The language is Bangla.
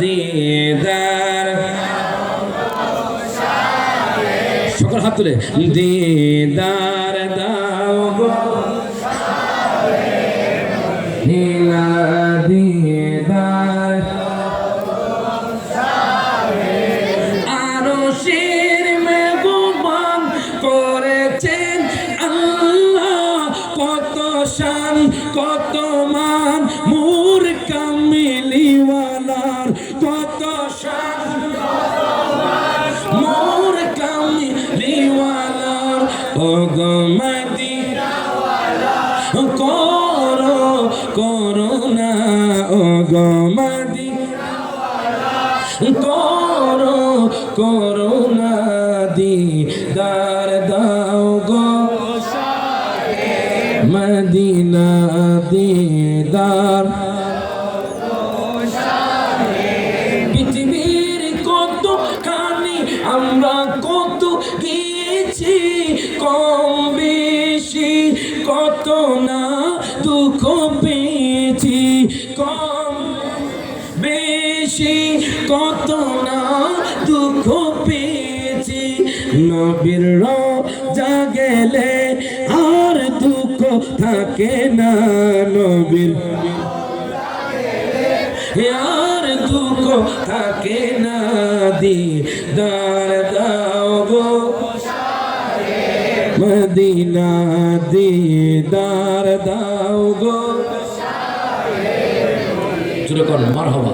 দিদার। সকল হাত তুলে। দিদার দাও গো। নীলা দিদার। আরও শির মেঘবান করেছেন আল্লাহ। কত শান, কত মান মুর কামিলিওয়ালার মোর কামিলিওয়ালার অগমদি করো করোনা অগমদি করো করোনা দিদার দাও গো মদিনা দিদার আমরা কত গিয়েছি, কম বেশি কত না দুঃখ পেয়েছি, কম বেশি কত না দুঃখ পেয়েছি। নবীর রোজা গেলে আর দুঃখ থাকে না, নবীর আর দুঃখ থাকে না, দিদার। মদিনা দিদার দাও গো। জুড়ে কর মার হবা